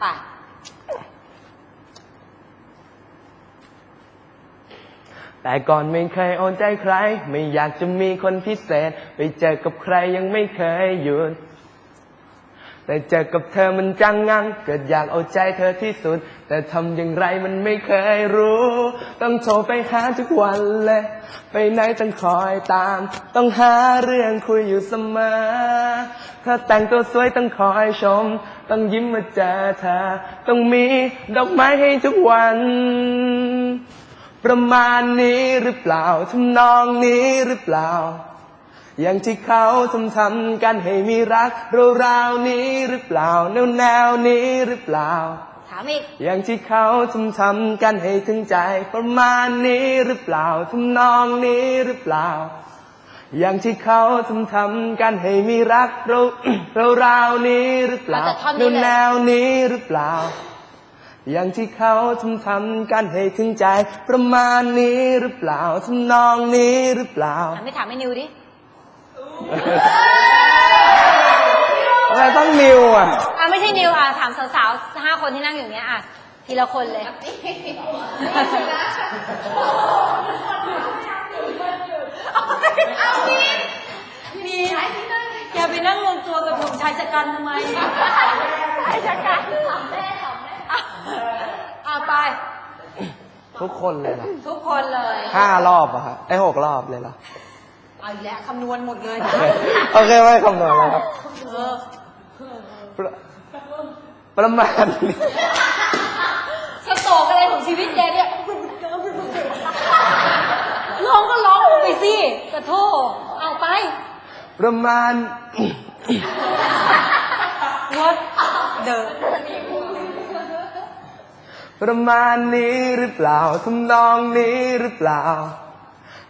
ไป แต่ก่อนไม่เคยโอนใจใคร ไม่อยากจะมีคนพิเศษ ไปเจอกับใครยังไม่เคยหยุด แต่เจอกับเธอมันจังงัง เกิดอยากเอาใจเธอที่สุด แต่ทำอย่างไรมันไม่เคยรู้ ต้องโทรไปหาทุกวันเลย ไปไหนต้องคอยตาม ต้องหาเรื่องคุยอยู่เสมอเธอแต่งตัวสวยต้องคอยชม ต้องยิ้มมาเจอเธอ ต้องมีดอกไม้ให้ทุกวันประมาณนี้หรือเปล่าทำนองนี้หรือเปล่า อย่างที่เขาทำทำกันให้มีรักราวๆนี้หรือเปล่าแนวแนวๆนี้หรือเปล่า ถามอีก อย่างที่เขาทำทำกันให้ถึงใจประมาณนี้หรือเปล่าทำนองนี้หรือเปล่า อย่างที่เขาทำทำกันให้มีรักเราเราราวๆนี้หรือเปล่าเอาแต่ท่อนแนนี้วเลย แนวๆนี้หรือเปล่า อย่างที่เขาทำทำกันให้ถึงใจประมาณนี้หรือเปล่าทำนองนี้หรือเปล่า ถามไม่ถามไม่นิวดิ ทำไมต้องนิวอะ อะไม่ใช่นิวอะถามสาวๆห้าคนที่นั่งอยู่เนี้ยอะทีละคนเลยมีอย่าไปนั่งรวมตัวกับผมชายชะกันทำไมชายชะกันอะไป ทุกคนเลยเหรอทุกคนเลยห้ารอบอะครับไอ้หกรอบเลยเหรอ เอาอีกแล้วคำนวณหมดเลยโอเคไม่คำนวณแล้วครับเออประประมาณนี้สโตรกอะไรของชีวิตแกเนี่ยร้องก็ร้องไปสิกระโทษเอาไป ประมาณ What the ประมาณนี้หรือเปล่าทำนองนี้หรือเปล่า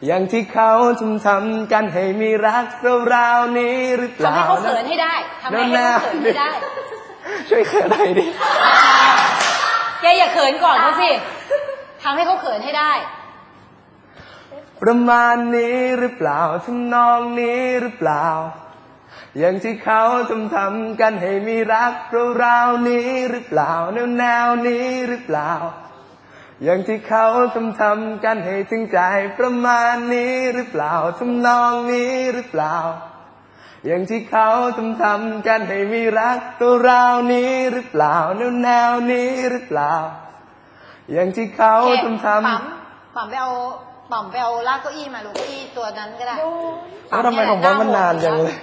อย่างที่เขาทำทำกันให้มีรักราวๆนี้หรือเปทำล่าให้เขาเขินให้ได้ทำให้ให้เขาเขินให้ได้ ช่วยเขินหน่อยดิ แกอย่าเขินก่อนเขาสิทำให้เขาเขินให้ได้ ประมาณนี้หรือเปล่าทำนองนี้หรือเปล่า อย่างที่เขาทำทำกันให้มีรักราวๆนี้หรือเปล่าแนวแนวๆนี้หรือเปล่า อย่างที่เขาทำทำกันให้ถึงใจประมาณนี้หรือเปล่าทำนองนี้หรือเปล่า อย่างที่เขาทำทำกันให้มีรักตัวราวนี้หรือเปล่าแนวแนวๆนี้หรือเปล่า อย่างที่เขาโอเคทำทปั๊มปั๊มไปเอาปั๊มไปเอาลากเก้าอี้มาลูกเก้าอี้ตัวนั้นก็ได้ำแล้วทำไมของผมมันนานจังเลย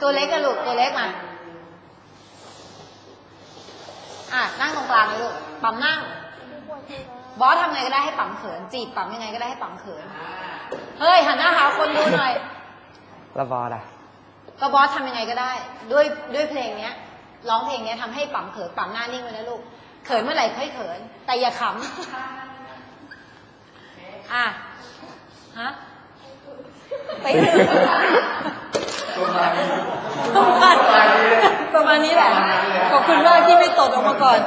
ตัวเล็กอะลูกตัวเล็กมา อะนั่งตรงกลางเลยลูกปั๊มนั่ง บอสทำไงก็ได้ให้ปั๊มเขิน จีบปั๊มยังไงก็ได้ให้ปั๊มเขิน เฮ้ยหันหน้าหาคนดูหน่อย แล้วบอสอะก็บอสทำยังไงก็ได้ ด้วยด้วยเพลงเนี้ยร้องเพลงเนี้ยทำให้ปั๊มเขินปั๊มหน้านิ่งไว้นะลูก เขินเมื่อไหร่ค่อยเขิน แต่อย่าขำอะฮะไปถึงประมาณประ มาณนี้แหละ ขอบคุณมากที่ไม่ตดออกมาก่อน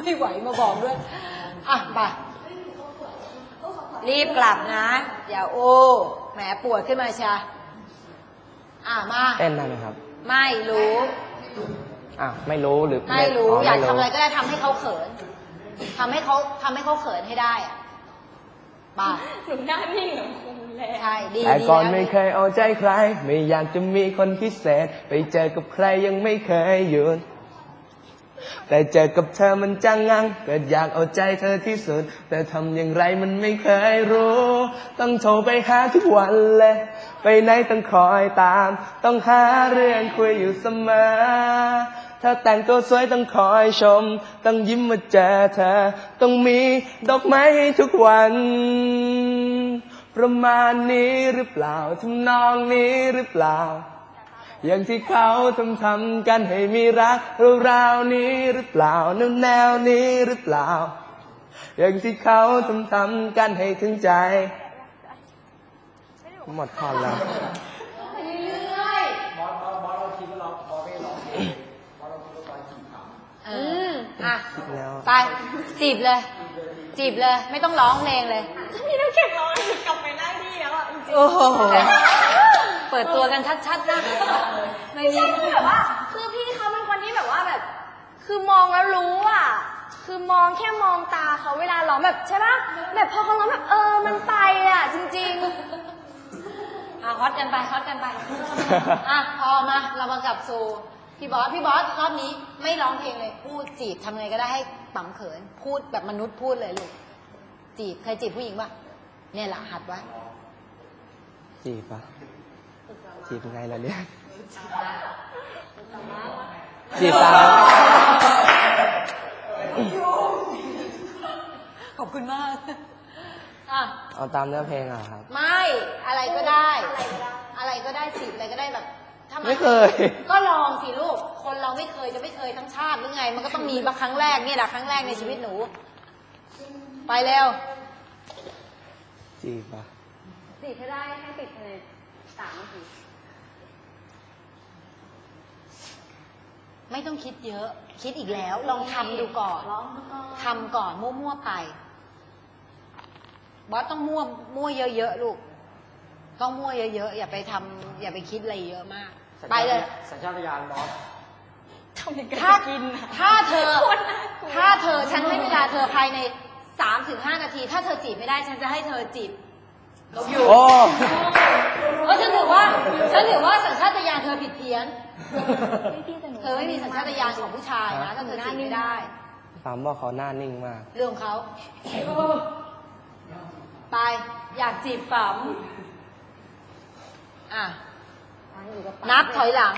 ไม่ไหวมาบอกด้วย อะไปรีบกลับนะ อย่าโอ้แหมปวดขึ้นมาชาอะมา เต้นได้ไหมครับ ไม่รู้ อะไม่รู้หรือไม่รู้อ๋ออยากม่ทำอะไรก็ได้ทำให้เขาเขินทำให้เขาทำให้เขาเขินให้ได้อะบ้าหนูหน้านิ่งเหมือ นคุณเลยใช่ดีแต่ดีก่อนแล้วไม่เคยเอาใจใคร ไม่อยากจะมีคนพิเศษ ไปเจอกับใครยังไม่เคยหยุดแต่เจอกับเธอมันจังงังเกิดอยากเอาใจเธอที่สุด แต่ทำอย่างไรมันไม่เคยรู้ ต้องโทรไปหาทุกวันเลย ไปไหนต้องคอยตาม ต้องหาเรื่องคุยอยู่เสมอ ถ้าแต่งตัวสวยต้องคอยชม ต้องยิ้มมาเจอเธอ ต้องมีดอกไม้ให้ทุกวัน ประมาณนี้หรือเปล่าทำนองนี้หรือเปล่า อย่างที่เขาทำทำกันให้มีรักราวๆนี้หรือเปล่าแนวแนวๆนี้หรือเปล่า อย่างที่เขาทำทำกันให้ถึงใจ หมดท่อนแล้วเอออะแล้วไปจีบเลย จีบเลย ไม่ต้องร้องเพลงเลย พี่น้ำแข็งร้องหนูกลับไปหน้าที่แล้วอะจริงโอ้โหไปเปิดตัวกันชัดๆนะไม่มีคือแบบว่า คือพี่เขาเป็นคนที่แบบว่าแบบ คือมองแล้วรู้อะ คือมองแค่มองตาเขาเวลาร้องแบบใช่ปะแบบพอเขาร้องแบบเออมันไปอะ จริง อะฮอตกันไปฮอตกันไป อะพอมา เรามากลับสู่พี่บอส พี่บอสรอบนี้ไม่ร้องเพลงเลยพูดจีบทำไงก็ได้ให้ ปั๊มเขิน พูดแบบมนุษย์พูดเลยลูกจีบเคยจีบผู้หญิงปะเนี่ยแหละหัดไว้จีบปะจีบไงล่ะเนี่ยจีบตามขอบคุณมากอะเอาตามเนื้อเพลงอะครับ ไม่อะไรก็ได้ๆอะไรก็ได้อะไรก็ได้จีบอะไรก็ได้แบบถ้าาไม่เคย ก็ลองสิลูก คนเราไม่เคยจะไม่เคยทั้งชาติหรือไง มันก็ต้องมีมาครั้งแรกเนี่ยแหละครั้งแรกในชีวิตหนู ไปเร็วจีบปะจีบให้ได้ให้ติดภายในสามนาทีไม่ต้องคิดเยอะ คิดอีกแล้ว ลองทำดูก่อนร้องก่อนทำก่อนมั่วๆไป บอสต้องมั่วมั่วเยอะๆลูก ต้องมั่วเยอะๆอย่าไปทำอย่าไปคิดอะไรเยอะมากไปเลย สัญชาตญาณบอส ทำยังไงถ้ากินอะ ถ้าเธอโคตรน่ากลัว ถ้าเธอ ฉันให้เวลาเธอภายในสามถึงห้านาที ถ้าเธอจีบไม่ได้ ฉันจะให้เธอจีบลบอยู่โอ้ เพราะฉันถือว่า ฉันถือว่าสัญชาตญาณเธอผิดเพี้ยนพี่ๆแต่หนูเธอไม่มีสัญชาตญาณของผู้ชายนะถ้าเธอจีบไม่ได้ปั๊มบอกเขาหน้านิ่งมาก เรื่องของเขา ไป อยากจีบปั๊มอะ นับถอยหลัง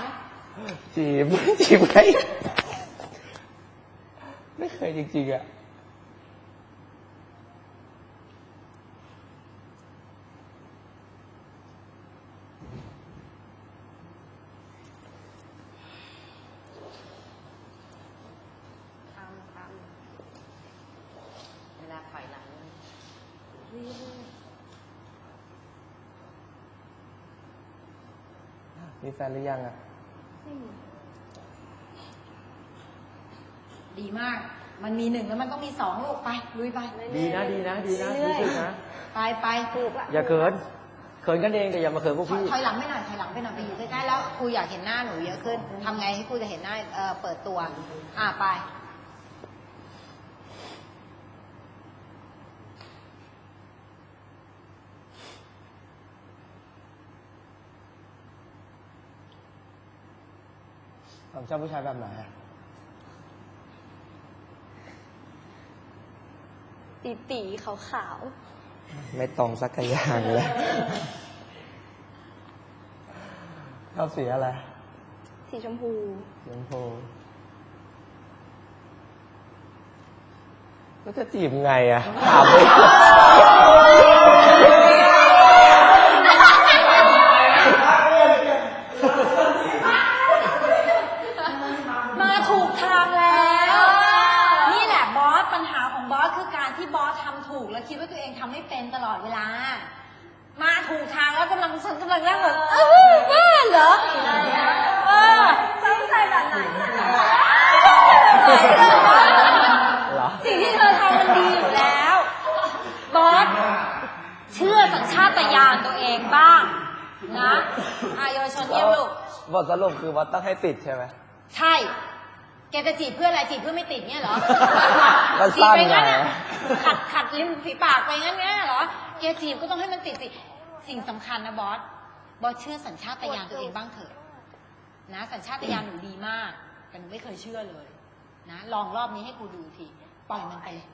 จีบ จีบไงไม่เคยจริงๆอะทำทำเวลาถอยหลังมีแฟนหรือยังอะ ดีมาก มันมีหนึ่งแล้วมันต้องมีสองลูกไปลุยไปดีนะดีนะดีนะรู้สึกนะไปไปถูกละอย่าเขินเขินกันเองแต่อย่ามาเขินพวกถอยพี่ถอยหลังไปหน่อยถอยหลังไปหน่อยไปอยู่ใกล้ๆแล้วครูอยากเห็นหน้าหนูเยอะขึ้นทำไงให้ครูจะเห็นหน้าเออเปิดตัว อะไป ผมชอบผู้ชายแบบไหนอะตีตีๆขาวไม่ตรงสักอย่างเลย ชอบสีอะไรๆสีชมพู สีชมพูแล้วจะจีบไงอะถามไม่ถูก มาถูกทางแล้ว นี่แหละบอสปัญหาของบอสคือการที่บอสทำถูกแล้ว คิดว่าตัวเองทำไม่เป็นตลอดเวลา มาถูกทางแล้วกำลังฉันกำลังนั่งแบบเออบ้าเหรอเออต้องใส่แบบไหนอะเหรอสิ่งที่เธอทำมันดีอยู่แล้ว บอส เชื่อสัญชาตญาณตัวเองบ้าง นะอายเยาวชนเยี่ยมลูก บทสรุปคือว่าต้องให้ติดใช่ไหม ใช่ แกจะจีบเพื่ออะไรจีบเพื่อไม่ติดเนี่ยเหรอมันจีบสั้นไปงั้นไงอะ ขัดขัดริมฝีปากไปงั้นเนี่ยเหรอแกจีบก็ต้องให้มันติดสิสิ่งสำคัญนะบอสบอสเชื่อสัญชาตญาณตัวเองบ้างเถอะ นะ สัญชาตญาณหนูดีมาก แต่หนูไม่เคยเชื่อเลย นะ ลองรอบนี้ให้ครูดูทีปล่อยมันไปเลย